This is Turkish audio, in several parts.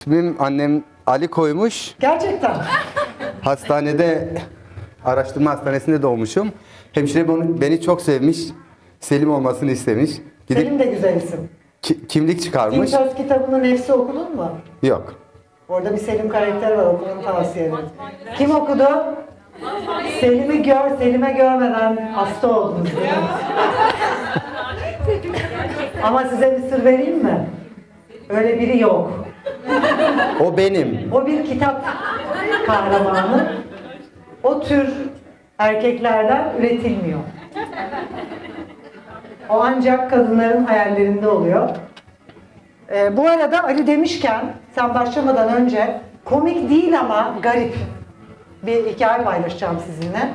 İsmim annem Ali koymuş. Gerçekten. Hastanede, araştırma hastanesinde doğmuşum. Hemşire beni, beni çok sevmiş. Selim olmasını istemiş. Gidip Selim de güzel isim. ki- kimlik çıkarmış. Söz kitabının Nefsi okudun mu? Yok. Orada bir Selim karakteri var okumanı tavsiye ederim. Kim okudu? Selim'i gör, Selim'e görmeden hasta oldunuz? Ama size bir sır vereyim mi? Öyle biri yok. O benim. O bir kitap kahramanı. O tür erkeklerden üretilmiyor. O ancak kadınların hayallerinde oluyor. Ee, bu arada Ali demişken, sen başlamadan önce komik değil ama garip bir hikaye paylaşacağım sizinle.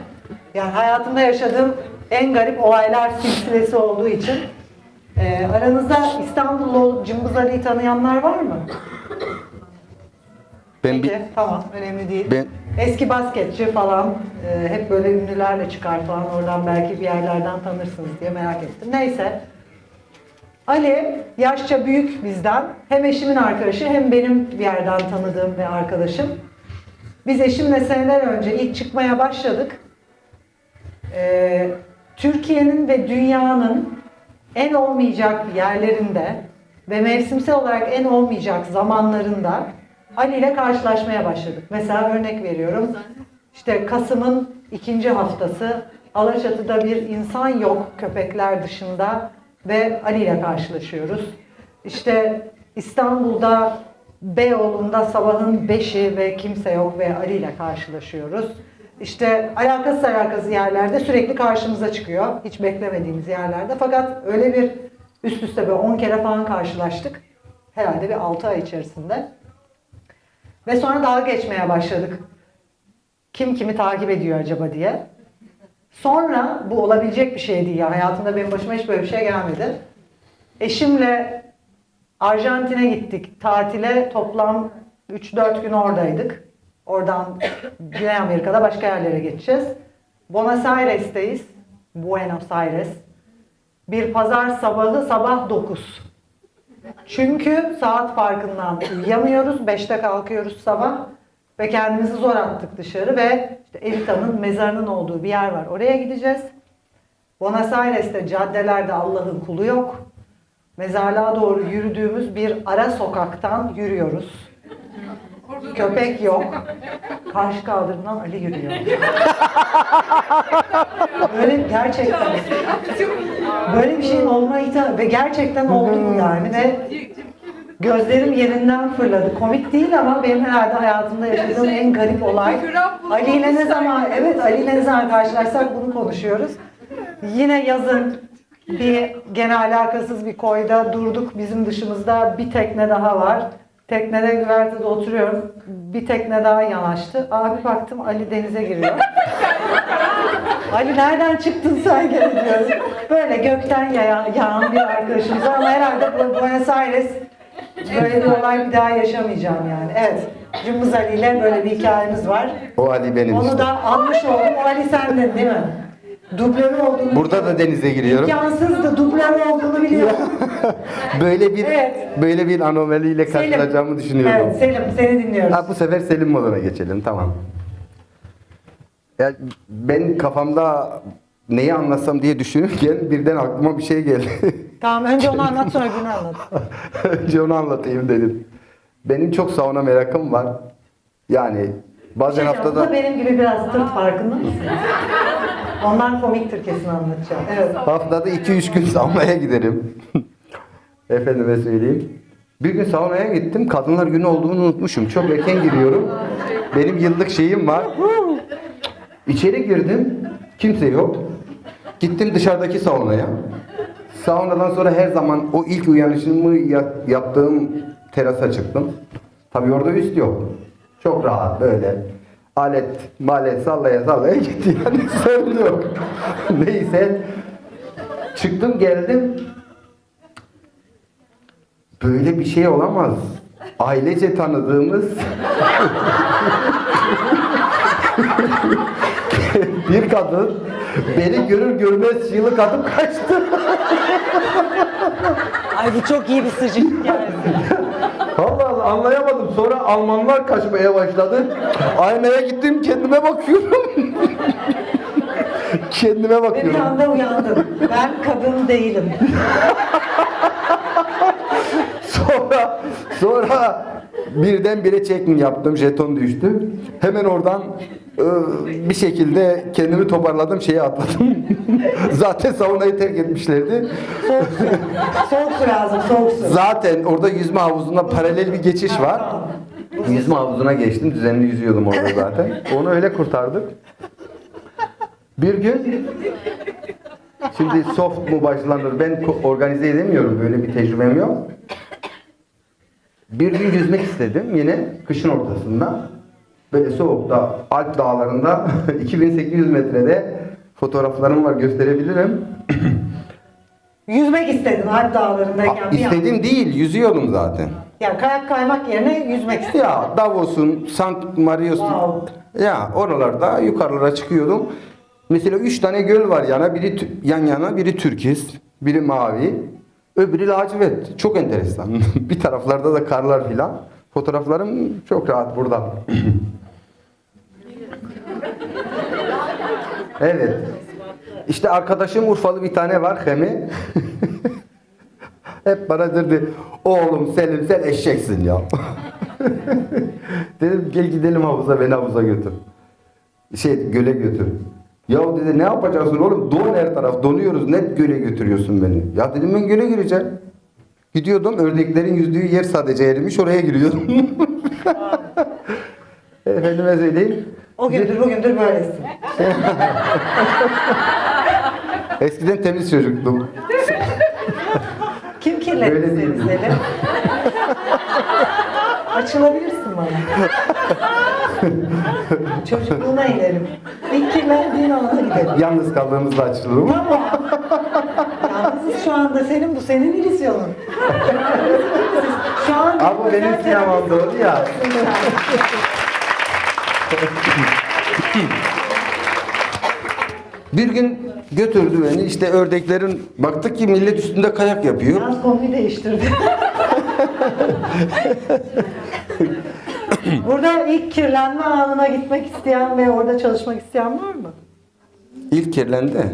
Yani hayatımda yaşadığım en garip olaylar silsilesi olduğu için. Ee, aranızda İstanbullu Cımbız Ali'yi tanıyanlar var mı? Ben bir, Peki, tamam önemli değil. Ben- Eski basketçi falan, e, hep böyle ünlülerle çıkar falan oradan belki bir yerlerden tanırsınız diye merak ettim. Neyse. Ali yaşça büyük bizden. Hem eşimin arkadaşı hem benim bir yerden tanıdığım ve arkadaşım. Biz eşimle seneler önce ilk çıkmaya başladık. Ee, Türkiye'nin ve dünyanın en olmayacak yerlerinde ve mevsimsel olarak en olmayacak zamanlarında Ali ile karşılaşmaya başladık. Mesela örnek veriyorum. İşte Kasım'ın ikinci haftası Alaçatı'da bir insan yok köpekler dışında ve Ali ile karşılaşıyoruz. İşte İstanbul'da Beyoğlu'nda sabahın beşi ve kimse yok ve Ali ile karşılaşıyoruz. İşte alakasız alakasız yerlerde sürekli karşımıza çıkıyor. Hiç beklemediğimiz yerlerde. Fakat öyle bir üst üste böyle 10 kere falan karşılaştık. Herhalde bir 6 ay içerisinde. Ve sonra dalga geçmeye başladık. Kim kimi takip ediyor acaba diye. Sonra bu olabilecek bir şey değil ya. Hayatımda benim başıma hiç böyle bir şey gelmedi. Eşimle Arjantin'e gittik tatile. Toplam 3-4 gün oradaydık. Oradan Güney Amerika'da başka yerlere geçeceğiz. Buenos Aires'teyiz. Buenos Aires. Bir pazar sabahı sabah 9. Çünkü saat farkından uyuyamıyoruz. 5'te kalkıyoruz sabah. Ve kendimizi zor attık dışarı ve işte Evita'nın mezarının olduğu bir yer var. Oraya gideceğiz. Buenos Aires'te caddelerde Allah'ın kulu yok. Mezarlığa doğru yürüdüğümüz bir ara sokaktan yürüyoruz. Köpek yok. Karşı kaldırımdan Ali yürüyor. Böyle gerçekten. Böyle bir şeyin olma ihtimali ve gerçekten oldu yani ve gözlerim yerinden fırladı. Komik değil ama benim herhalde hayatımda yaşadığım en garip olay. Ali ile ne zaman evet Ali ile ne zaman karşılaşsak bunu konuşuyoruz. Yine yazın bir gene alakasız bir koyda durduk. Bizim dışımızda bir tekne daha var. Teknede güvertede oturuyorum. Bir tekne daha yanaştı. Abi baktım Ali denize giriyor. Ali nereden çıktın sen gene diyorum. Böyle gökten yağan, yağan bir arkadaşımız ama herhalde bu Buenos Aires böyle bir olay bir daha yaşamayacağım yani. Evet. Cımbız Ali ile böyle bir hikayemiz var. O Ali benim Onu işte. da anmış oldum. O Ali sendin değil mi? Dublörü olduğunu Burada da denize giriyorum. İmkansızdı. Dublörü olduğunu biliyorum. Böyle bir Evet. böyle bir anomaliyle karşılaşacağımı düşünüyordum. Evet Selim seni dinliyoruz. Ha, bu sefer Selim moduna geçelim tamam. Ya ben kafamda neyi anlatsam diye düşünürken birden aklıma bir şey geldi. Tamam önce onu anlat sonra bunu anlat. Önce onu anlatayım dedim. Benim çok sauna merakım var. Yani bazen Şey, bu haftada da benim gibi biraz tırt farkında mısın? Ondan komiktir kesin anlatacağım. Evet. haftada 2-3 gün saunaya giderim. Efendime söyleyeyim. Bir gün saunaya gittim. Kadınlar günü olduğunu unutmuşum. Çok erken giriyorum. Benim yıllık şeyim var. İçeri girdim. Kimse yok. Gittim dışarıdaki saunaya. Saunadan sonra her zaman o ilk uyanışımı ya- yaptığım terasa çıktım. Tabii orada üst yok. Çok rahat böyle. Alet, malet sallaya sallaya gitti yani sorun yok. Neyse. Çıktım geldim. Böyle bir şey olamaz. Ailece tanıdığımız bir kadın beni görür görmez çığlık atıp kaçtı. Ay bu çok iyi bir sıcak. Allah Allah anlayamadım. Sonra Almanlar kaçmaya başladı. Aynaya gittim kendime bakıyorum. kendime Ve bir bakıyorum. anda uyandım. Ben kadın değilim. Sonra sonra birdenbire check-in yaptım. Jeton düştü. Hemen oradan bir şekilde kendimi toparladım. Şeye atladım. Zaten saunayı terk etmişlerdi. Soğuk su. Soğuk su lazım, soğuk su. Zaten orada yüzme havuzunda paralel bir geçiş var. Yüzme havuzuna geçtim. Düzenli yüzüyordum orada zaten. Onu öyle kurtardık. Bir gün şimdi soft mu başlanır? Ben organize edemiyorum. Böyle bir tecrübem yok. Bir gün yüzmek istedim yine kışın ortasında. Böyle soğukta Alp dağlarında 2800 metrede fotoğraflarım var gösterebilirim. Yüzmek istedim Alp dağlarındayken. bir. İstediğim değil, yüzüyordum zaten. Ya kayak kaymak yerine yüzmek istedim. Ya Davos'un, St. Marius Wow. ya oralarda yukarılara çıkıyordum. Mesela üç tane göl var yana, biri tü- yan yana, biri türkis, biri mavi, öbürü lacivert. Çok enteresan. bir taraflarda da karlar filan. Fotoğraflarım çok rahat burada. evet. İşte arkadaşım Urfalı bir tane var Hemi. Hep bana dedi, oğlum Selim sen eşeksin ya. Dedim gel gidelim havuza, beni havuza götür. Şey, göle götür. Ya dedi ne yapacaksın oğlum? Don her taraf, donuyoruz. Net göle götürüyorsun beni. Ya dedim ben göle gireceğim. Gidiyordum, ördeklerin yüzdüğü yer sadece erimiş, oraya giriyordum. Efendime söyleyeyim. O gündür bugündür böylesin. Eskiden temiz çocuktum. Kim kirletti seni değil. Selim? Açılabilirsin bana. Çocukluğuna inelim. İlk kirlendiğin alana gidelim. Yalnız kaldığımızda açılırım. Tamam. Yalnızız şu anda senin bu senin ilizyonun. şu an Abi bu benim sinemamda oldu ya. Bir gün götürdü beni işte ördeklerin baktık ki millet üstünde kayak yapıyor. Biraz konuyu değiştirdi. Burada ilk kirlenme anına gitmek isteyen ve orada çalışmak isteyen var mı? İlk kirlendi.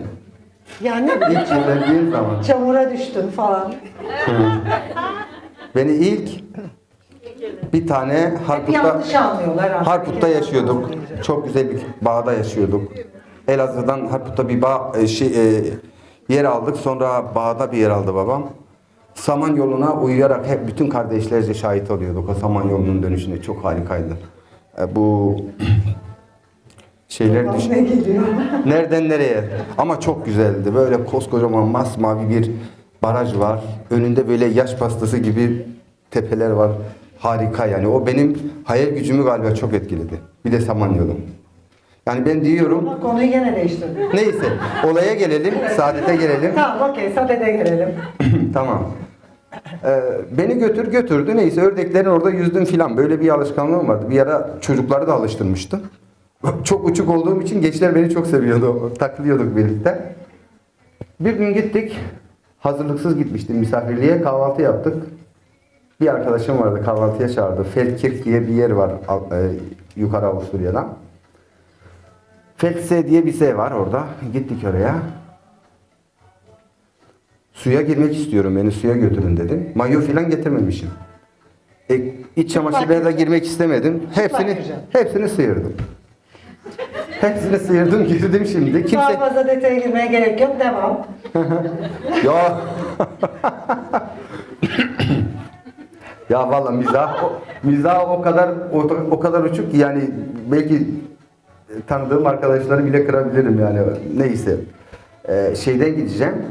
Yani İlk kirlendiğim zaman. çamura düştün falan. Beni ilk bir tane Harput'ta. Harput'ta yaşıyorduk. Çok güzel bir bağda yaşıyorduk. Elazığ'dan Harput'ta bir bağ, e, şey, e, yer aldık. Sonra bağda bir yer aldı babam. Saman yoluna uyuyarak hep bütün kardeşlerce şahit oluyorduk o saman yolunun dönüşüne. Çok harikaydı. E, bu şeyler düşün. Nereden nereye? Ama çok güzeldi. Böyle koskocaman masmavi bir baraj var. Önünde böyle yaş pastası gibi tepeler var. Harika yani. O benim hayal gücümü galiba çok etkiledi. Bir de Samanyolu. Yani ben diyorum Ama konuyu gene değiştirdin. neyse olaya gelelim, saadete gelelim. Tamam okey sadede gelelim. tamam. Ee, beni götür götürdü neyse ördeklerin orada yüzdüm filan böyle bir alışkanlığım vardı. Bir ara çocukları da alıştırmıştım. Çok uçuk olduğum için gençler beni çok seviyordu. Takılıyorduk birlikte. Bir gün gittik. Hazırlıksız gitmiştim misafirliğe. Kahvaltı yaptık. Bir arkadaşım vardı kahvaltıya çağırdı. Feldkirch diye bir yer var e, yukarı Avusturya'da. Feldse diye bir şey var orada. Gittik oraya. Suya girmek istiyorum beni suya götürün dedim. Mayo filan getirmemişim. E, iç çamaşırlara da girmek istemedim. Hepsini hepsini sıyırdım. Hepsini sıyırdım girdim şimdi. Daha Kimse fazla detaya girmeye gerek yok. Devam. ya ya valla mizah mizah o kadar o, o kadar uçuk ki yani belki tanıdığım arkadaşları bile kırabilirim yani neyse. Ee, şeyden gideceğim.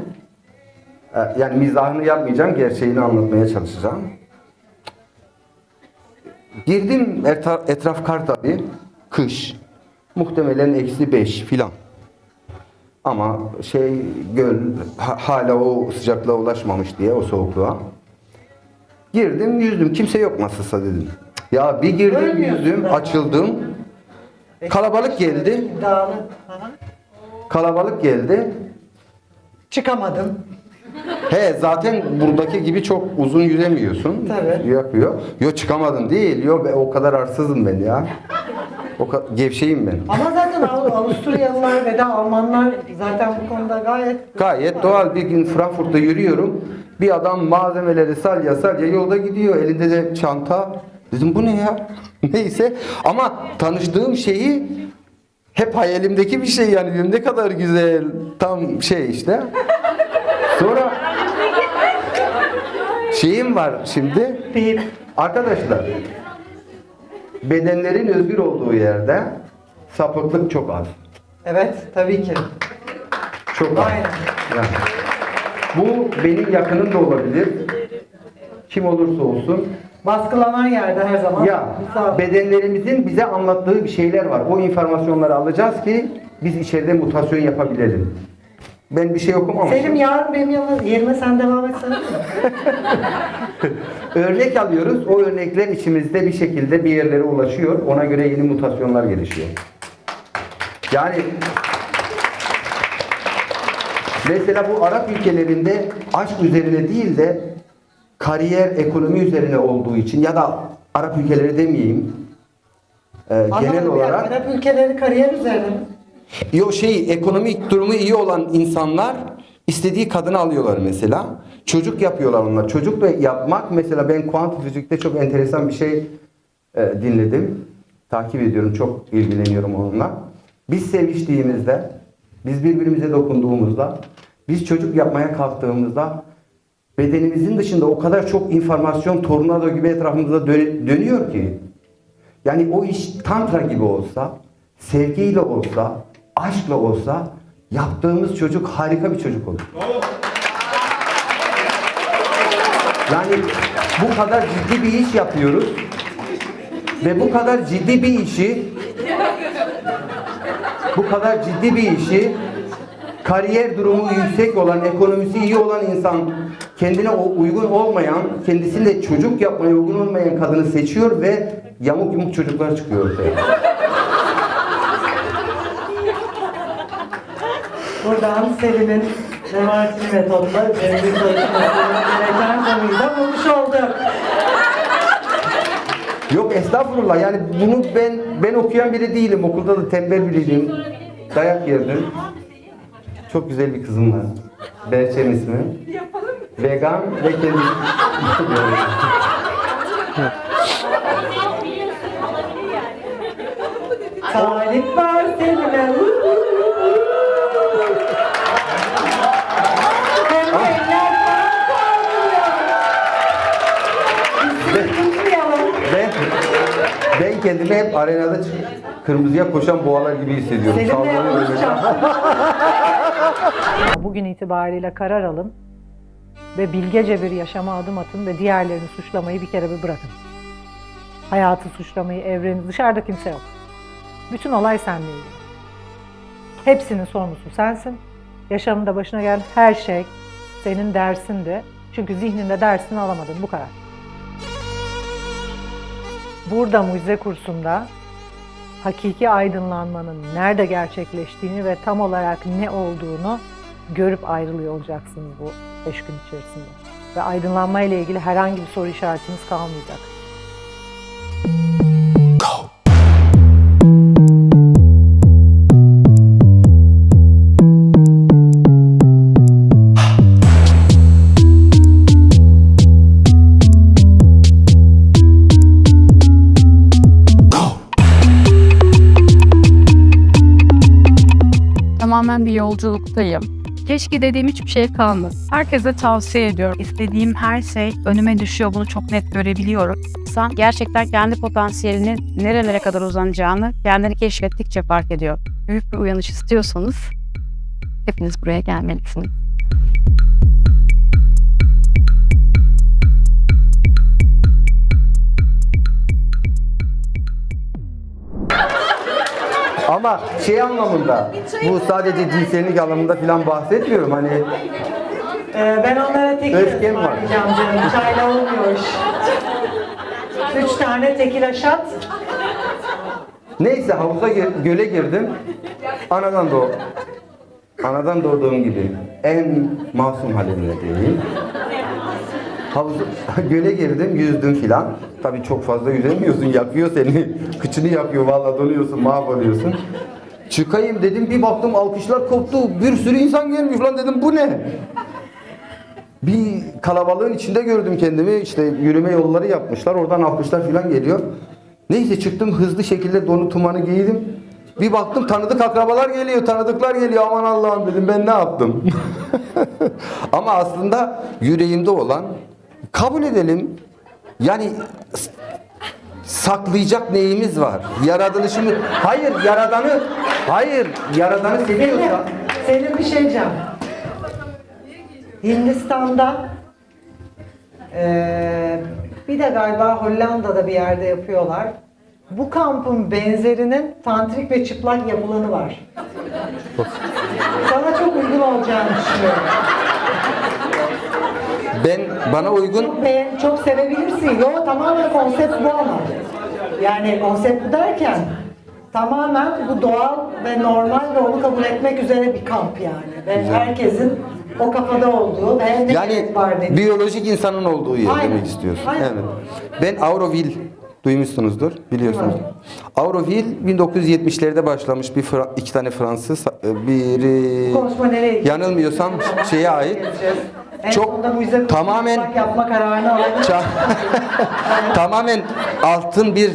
Ee, yani mizahını yapmayacağım, gerçeğini anlatmaya çalışacağım. Girdim etraf, etraf kar tabii. Kış. Muhtemelen eksi beş filan. Ama şey göl ha- hala o sıcaklığa ulaşmamış diye o soğukluğa. Girdim yüzdüm. Kimse yok nasılsa dedim. Ya bir girdim yüzdüm açıldım. Kalabalık geldi. Kalabalık geldi. Çıkamadın. He zaten buradaki gibi çok uzun yüzemiyorsun. Tabii. Yapıyor. Yo çıkamadım değil. Yo be- o kadar arsızım ben ya. O kadar gevşeyim ben. Ama zaten Av- Avusturyalılar ve de Almanlar zaten bu konuda gayet Gayet doğal bir gün Frankfurt'ta yürüyorum. Bir adam malzemeleri salya salya yolda gidiyor. Elinde de çanta. Dedim bu ne ya? Neyse. Ama tanıştığım şeyi hep hayalimdeki bir şey yani. Diyorum, Ne kadar güzel. Tam şey işte. Sonra şeyim var şimdi. Arkadaşlar bedenlerin özgür olduğu yerde sapıklık çok az. evet tabii ki. Çok az. Aynen. Yani. Bu benim yakınım da olabilir. Kim olursa olsun. Baskılanan yerde her zaman Ya bedenlerimizin bize anlattığı bir şeyler var. O informasyonları alacağız ki biz içeride mutasyon yapabilelim. Ben bir şey okumamışım. Selim yarın benim yanıma, yerime sen devam etsene. Örnek alıyoruz. O örnekler içimizde bir şekilde bir yerlere ulaşıyor. Ona göre yeni mutasyonlar gelişiyor. Yani mesela bu Arap ülkelerinde aşk üzerine değil de kariyer, ekonomi üzerine olduğu için ya da Arap ülkeleri demeyeyim. e, genel ya, olarak Arap ülkeleri kariyer üzerine mi? Yo şey ekonomik durumu iyi olan insanlar istediği kadını alıyorlar mesela. Çocuk yapıyorlar onlar. Çocuk da yapmak mesela ben kuantum fizikte çok enteresan bir şey e, dinledim. Takip ediyorum, çok ilgileniyorum onunla. Biz seviştiğimizde, biz birbirimize dokunduğumuzda, biz çocuk yapmaya kalktığımızda bedenimizin dışında o kadar çok informasyon tornado gibi etrafımızda dö- dönüyor ki yani o iş tantra gibi olsa, sevgiyle olsa, aşkla olsa yaptığımız çocuk harika bir çocuk olur. Yani bu kadar ciddi bir iş yapıyoruz ve bu kadar ciddi bir işi bu kadar ciddi bir işi kariyer durumu yüksek olan, ekonomisi iyi olan insan kendine uygun olmayan, kendisinde çocuk yapmaya uygun olmayan kadını seçiyor ve yamuk yumuk çocuklar çıkıyor ortaya. Buradan Selim'in Nemartini metodla üzerinde çalışmasının gereken konuyu da bulmuş olduk. Yok estağfurullah yani bunu ben ben okuyan biri değilim. Okulda da tembel biriydim. Dayak yerdim. Çok güzel bir kızım var. Berçem ismi. Vegan ve kendi... Talip var tutmayalım. ben, ben kendimi hep arenada kırmızıya koşan boğalar gibi hissediyorum. Selim'le Sallanıyorum. Bugün itibariyle karar alın ve bilgece bir yaşama adım atın ve diğerlerini suçlamayı bir kere bir bırakın. Hayatı suçlamayı, evreni, dışarıda kimse yok. Bütün olay seninle ilgili. Hepsinin sorumlusu sensin. Yaşamında başına gelen her şey senin dersindi. Çünkü zihninde dersini alamadın. Bu kadar. Burada mucize kursunda hakiki aydınlanmanın nerede gerçekleştiğini ve tam olarak ne olduğunu görüp ayrılıyor olacaksınız bu beş gün içerisinde. Ve aydınlanma ile ilgili herhangi bir soru işaretiniz kalmayacak. Tamamen bir yolculuktayım. Keşke dediğim hiçbir şey kalmadı. Herkese tavsiye ediyorum. İstediğim her şey önüme düşüyor. Bunu çok net görebiliyorum. İnsan gerçekten kendi potansiyelinin nerelere kadar uzanacağını kendini keşfettikçe fark ediyor. Büyük bir uyanış istiyorsanız hepiniz buraya gelmelisiniz. Ama şey anlamında, bu sadece cinsellik anlamında falan bahsetmiyorum. Hani Ee, ben onlara tekil Öfkem var. ısmarlayacağım canım. Çayla olmuyor iş. Üç tane tekil aşat. Neyse havuza gir- göle girdim. Anadan doğ. anadan doğduğum gibi en masum halimle değil. Havuz, göle girdim, yüzdüm filan. Tabii çok fazla yüzemiyorsun, yakıyor seni. Kıçını yakıyor, vallahi donuyorsun, mahvoluyorsun. Çıkayım dedim, bir baktım alkışlar koptu. Bir sürü insan gelmiş lan dedim, bu ne? Bir kalabalığın içinde gördüm kendimi. İşte yürüme yolları yapmışlar. Oradan alkışlar falan geliyor. Neyse çıktım hızlı şekilde donu tumanı giydim. Bir baktım tanıdık akrabalar geliyor, tanıdıklar geliyor. Aman Allah'ım dedim ben ne yaptım? Ama aslında yüreğimde olan kabul edelim. Yani saklayacak neyimiz var? Yaratılışımı hayır yaradanı hayır yaradanı seviyorsa Selim bir şey diyeceğim. Hindistan'da eee, bir de galiba Hollanda'da bir yerde yapıyorlar. Bu kampın benzerinin tantrik ve çıplak yapılanı var. Sana çok uygun olacağını düşünüyorum. Ben bana uygun Çok beğen, çok sevebilirsin. Yo tamamen konsept bu ama. Yani konsept derken tamamen bu doğal ve normal ve onu kabul etmek üzere bir kamp yani. Ve herkesin o kafada olduğu ve ne Yani var dediği. biyolojik insanın olduğu yer Aynen. demek istiyorsun. Aynen. Evet. Ben Auroville duymuşsunuzdur, biliyorsunuz. Auroville 1970'lerde başlamış bir Fra- iki tane Fransız, e, biri yanılmıyorsam şeye ait. En Çok- sonunda müze tamamen- kurmak yapma kararını. Ça- tamamen altın bir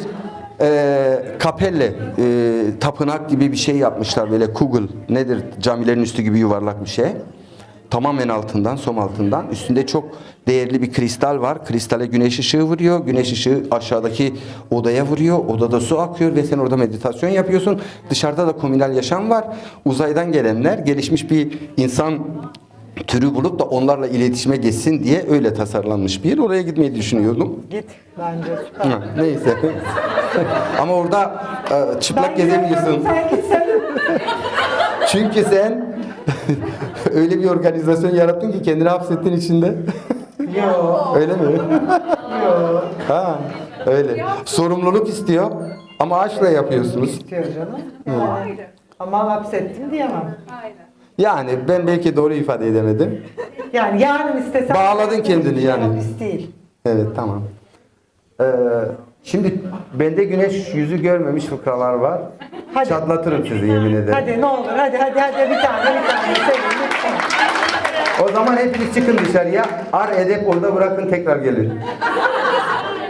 e, kapelle, e, tapınak gibi bir şey yapmışlar böyle kugel nedir camilerin üstü gibi yuvarlak bir şey. Tamamen altından, som altından. Üstünde çok değerli bir kristal var. Kristale güneş ışığı vuruyor. Güneş ışığı aşağıdaki odaya vuruyor. Odada su akıyor ve sen orada meditasyon yapıyorsun. Dışarıda da komünal yaşam var. Uzaydan gelenler gelişmiş bir insan türü bulup da onlarla iletişime geçsin diye öyle tasarlanmış bir yer. Oraya gitmeyi düşünüyordum. Git bence süper. Ha, neyse. Ama orada e, çıplak Ben gezemiyorsun. gidiyorum, Sen git sen. Çünkü sen öyle bir organizasyon yarattın ki kendini hapsettin içinde. Yo. öyle mi? Yo. Ha, öyle. Sorumluluk istiyor ama aşkla yapıyorsunuz. İstiyor canım. Yani. Ama hapsettim diyemem. Yani ben belki doğru ifade edemedim. Yani yarın istesem... Bağladın kendini yani. Değil. Evet tamam. Ee, şimdi bende güneş yüzü görmemiş fıkralar var. Hadi. Çatlatırım sizi yemin ederim. Hadi ne olur hadi hadi hadi bir tane bir tane sevin lütfen. O zaman hepiniz çıkın dışarıya. Ar edep orada bırakın tekrar gelin.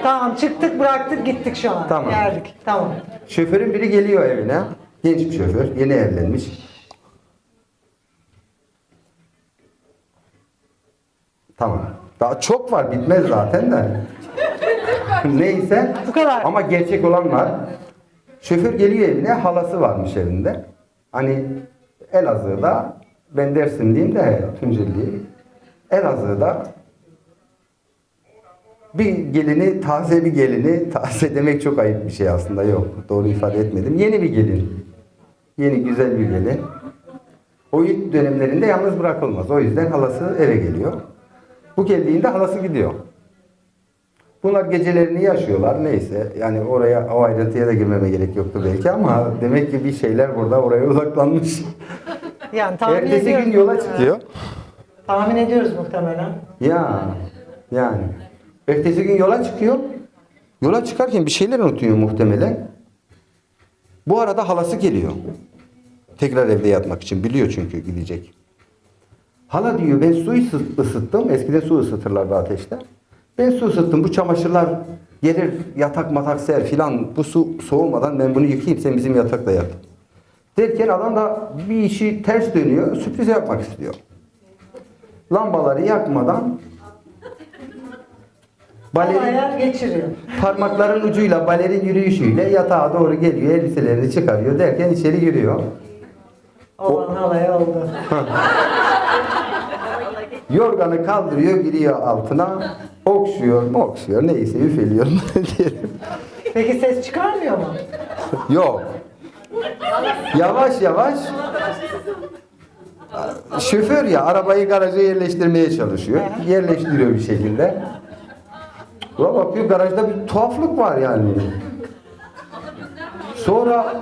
Tamam çıktık bıraktık gittik şu an. Tamam. Geldik. Tamam. Şoförün biri geliyor evine. Genç bir şoför. Yeni evlenmiş. Tamam. Daha çok var. Bitmez zaten de. Neyse. Bu kadar. Ama gerçek olan var. Şoför geliyor evine. Halası varmış evinde. Hani Elazığ'da ben Dersim diyeyim de Tunceli diyeyim. Elazığ'da bir gelini, taze bir gelini, taze demek çok ayıp bir şey aslında yok. Doğru ifade etmedim. Yeni bir gelin. Yeni güzel bir gelin. O ilk dönemlerinde yalnız bırakılmaz. O yüzden halası eve geliyor. Bu geldiğinde halası gidiyor. Bunlar gecelerini yaşıyorlar neyse. Yani oraya o ayrıntıya da girmeme gerek yoktu belki ama demek ki bir şeyler burada oraya odaklanmış. Yani tahmin Ertesi ediyoruz gün yola çıkıyor. Tahmin ediyoruz muhtemelen. Ya yani. Ertesi gün yola çıkıyor. Yola çıkarken bir şeyler unutuyor muhtemelen. Bu arada halası geliyor. Tekrar evde yatmak için. Biliyor çünkü gidecek. Hala diyor ben su ısı- ısıttım. Eskiden su ısıtırlardı ateşte. Ben su ısıttım. Bu çamaşırlar gelir yatak matak ser filan. Bu su soğumadan ben bunu yıkayayım. Sen bizim yatakta yat. Derken adam da bir işi ters dönüyor. Sürpriz yapmak istiyor. Lambaları yakmadan balerin geçiriyor. parmakların ucuyla balerin yürüyüşüyle yatağa doğru geliyor. Elbiselerini çıkarıyor derken içeri giriyor. Olan halaya oldu. Yorganı kaldırıyor, giriyor altına. Okşuyor, mu okşuyor, neyse üfeliyor diyelim. Peki ses çıkarmıyor mu? Yok. Yavaş yavaş şoför ya arabayı garaja yerleştirmeye çalışıyor. Yerleştiriyor bir şekilde. Ulan bakıyor garajda bir tuhaflık var yani. Sonra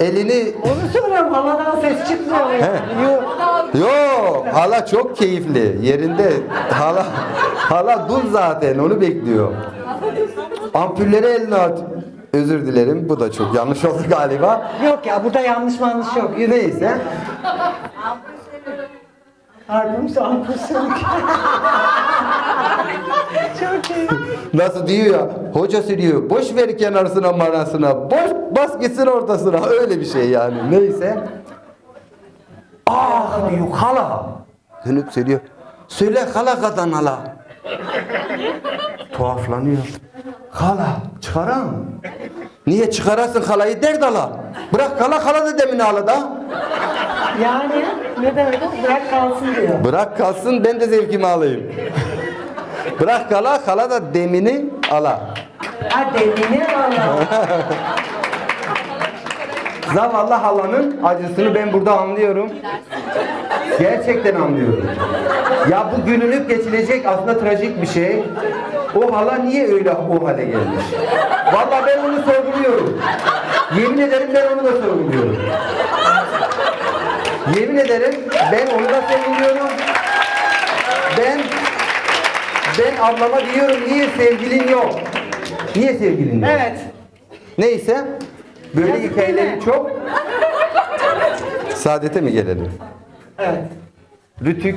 elini Onu soruyorum havadan ses çıkmıyor. Yok. Yo, hala çok keyifli. Yerinde hala hala dur zaten onu bekliyor. Ampulleri eline at. Özür dilerim. Bu da çok yanlış oldu galiba. Yok ya burada yanlış yanlış yok. Neyse. Ampul sönük. Çok iyi. Nasıl diyor ya? Hocası diyor. Boş ver kenarısına manasına. Boş bas gitsin ortasına. Öyle bir şey yani. Neyse. Ah diyor hala. Dönüp söylüyor. Söyle hala kadın hala. Tuhaflanıyor. Hala çıkaran. Niye çıkarasın halayı der hala. Bırak hala hala da demin hala da. Yani ne demek o? Bırak kalsın diyor. Bırak kalsın ben de zevkimi alayım. Bırak kala kala da demini ala. Ha demini Allah. Zavallı halanın acısını ben burada anlıyorum. Gerçekten anlıyorum. Ya bu gülünüp geçilecek aslında trajik bir şey. O hala niye öyle o hale gelmiş? Vallahi ben onu sorguluyorum. Yemin ederim ben onu da sorguluyorum. Yemin ederim ben onu da sorguluyorum. Ben ben ablama diyorum niye sevgilin yok? Niye sevgilin yok? Evet. Neyse böyle Yazık hikayeleri çok. Saadete mi gelelim? Evet. Rütük.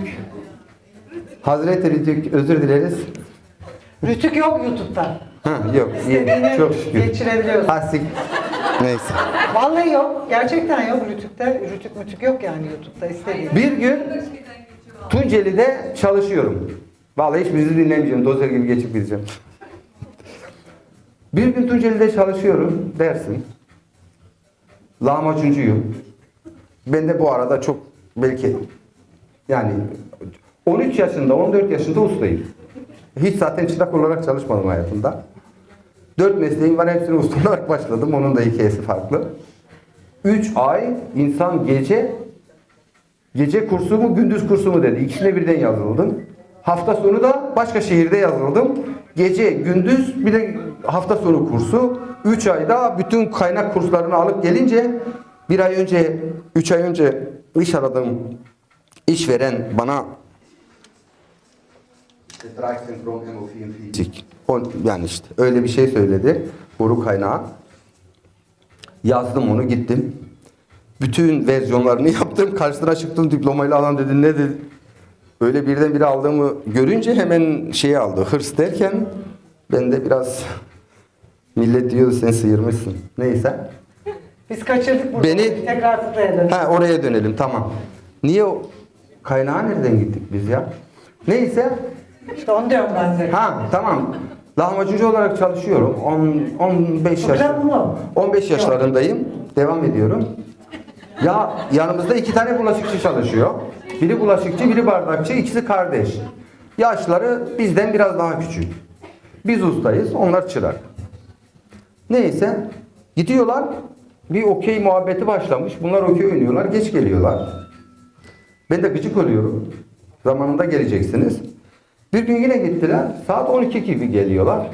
Hazreti Rütük özür dileriz. Rütük yok YouTube'da. Ha yok İstediğini çok şükür. geçirebiliyorsun. Hasik. Neyse. Vallahi yok. Gerçekten yok Rütük'te. Rütük mütük yok yani YouTube'da istediğin. Bir gün Tunceli'de çalışıyorum. Vallahi hiç bizi dinlemeyeceğim. Dozer gibi geçip gideceğim. Bir gün Tunceli'de çalışıyorum dersin. Lahmacuncuyum. Ben de bu arada çok belki yani 13 yaşında 14 yaşında ustayım. Hiç zaten çırak olarak çalışmadım hayatımda. Dört mesleğim var hepsine usta olarak başladım. Onun da hikayesi farklı. 3 ay insan gece Gece kursu mu gündüz kursu mu dedi. İkisine birden yazıldım. Hafta sonu da başka şehirde yazıldım. Gece, gündüz bir de hafta sonu kursu. 3 ayda bütün kaynak kurslarını alıp gelince bir ay önce, 3 ay önce iş aradım. İşveren bana O- yani işte öyle bir şey söyledi. Boru kaynağı. Yazdım onu gittim. Bütün versiyonlarını yaptım. Karşısına çıktım diplomayla alan dedi ne dedi. Öyle birdenbire aldığımı görünce hemen şeyi aldı. Hırs derken ben de biraz millet diyordu sen sıyırmışsın. Neyse. Biz kaçırdık burada. Beni- Tekrar dönelim. Ha oraya dönelim tamam. Niye o kaynağa nereden gittik biz ya? Neyse. İşte onu diyorum ben de. Ha tamam. Lahmacuncu olarak çalışıyorum. 10 15 yaş. Problem bu. 15 yaşlarındayım. Devam ediyorum. Ya yanımızda iki tane bulaşıkçı çalışıyor. Biri bulaşıkçı, biri bardakçı, ikisi kardeş. Yaşları bizden biraz daha küçük. Biz ustayız, onlar çırak. Neyse, gidiyorlar. Bir okey muhabbeti başlamış. Bunlar okey oynuyorlar, geç geliyorlar. Ben de gıcık oluyorum. Zamanında geleceksiniz. Bir gün yine gittiler. Saat 12 gibi geliyorlar.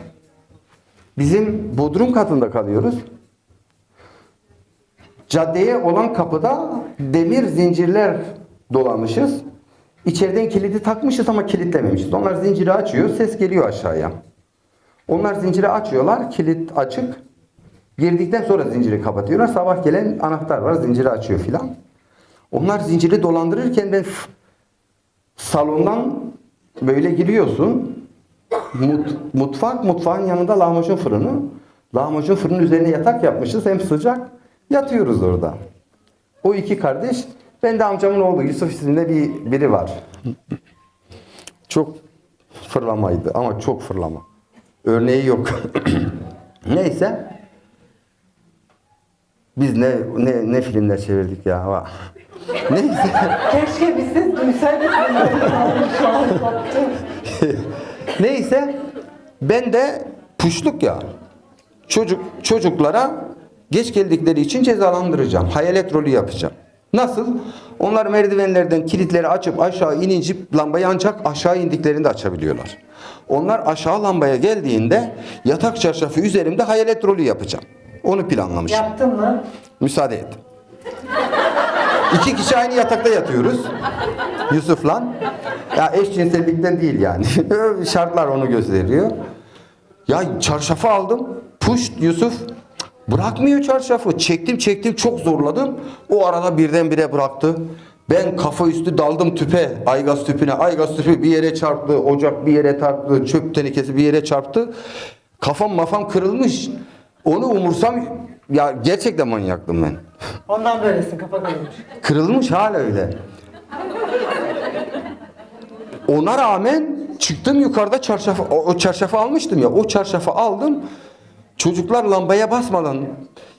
Bizim bodrum katında kalıyoruz. Caddeye olan kapıda demir zincirler dolamışız. İçeriden kilidi takmışız ama kilitlememişiz. Onlar zinciri açıyor, ses geliyor aşağıya. Onlar zinciri açıyorlar, kilit açık. Girdikten sonra zinciri kapatıyorlar. Sabah gelen anahtar var, zinciri açıyor filan. Onlar zinciri dolandırırken ben salondan böyle giriyorsun. Mut, mutfak, mutfağın yanında lahmacun fırını. Lahmacun fırının üzerine yatak yapmışız. Hem sıcak. Yatıyoruz orada. O iki kardeş. Ben de amcamın oğlu Yusuf isimli bir biri var. çok fırlamaydı ama çok fırlama. Örneği yok. Neyse. Biz ne ne ne filmler çevirdik ya. va. Neyse. Keşke biz an koptu. Neyse ben de puşluk ya. Çocuk çocuklara geç geldikleri için cezalandıracağım. Hayalet rolü yapacağım. Nasıl? Onlar merdivenlerden kilitleri açıp aşağı inince lambayı ancak aşağı indiklerinde açabiliyorlar. Onlar aşağı lambaya geldiğinde yatak çarşafı üzerimde hayalet rolü yapacağım. Onu planlamışım. Yaptın mı? Müsaade et. İki kişi aynı yatakta yatıyoruz. Yusuf'la. Ya eşcinsellikten değil yani. Şartlar onu gösteriyor. Ya çarşafı aldım. Puş Yusuf. Bırakmıyor çarşafı. Çektim çektim çok zorladım. O arada birdenbire bıraktı. Ben kafa üstü daldım tüpe, aygaz tüpüne. Aygaz tüpü bir yere çarptı, ocak bir yere çarptı, çöp tenekesi bir yere çarptı. Kafam mafam kırılmış. Onu umursam ya gerçekten manyaktım ben. Ondan böylesin kafa kırılmış. Kırılmış hala öyle. Ona rağmen çıktım yukarıda çarşafı, o, o çarşafı almıştım ya. O çarşafı aldım. Çocuklar lambaya basmadan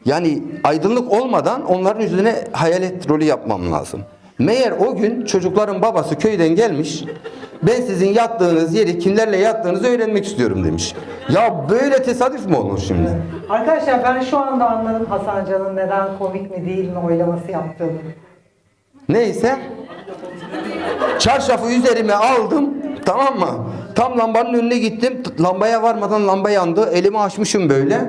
yani aydınlık olmadan onların üzerine hayalet rolü yapmam lazım. Meğer o gün çocukların babası köyden gelmiş. Ben sizin yattığınız yeri kimlerle yattığınızı öğrenmek istiyorum demiş. Ya böyle tesadüf mü olur şimdi? Arkadaşlar ben şu anda anladım Hasan Can'ın neden komik mi değil mi oylaması yaptığını. Neyse. Çarşafı üzerime aldım. Tamam mı? Tam lambanın önüne gittim. Lambaya varmadan lamba yandı. Elimi açmışım böyle.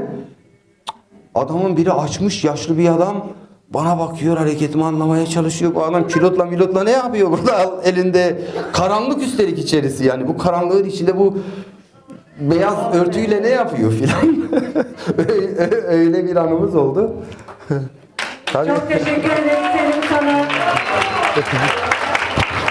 Adamın biri açmış yaşlı bir adam. Bana bakıyor hareketimi anlamaya çalışıyor. Bu adam kilotla milotla ne yapıyor burada elinde? Karanlık üstelik içerisi yani. Bu karanlığın içinde bu beyaz örtüyle ne yapıyor filan. Öyle- bir anımız oldu. Tabii. Çok teşekkür ederim sana.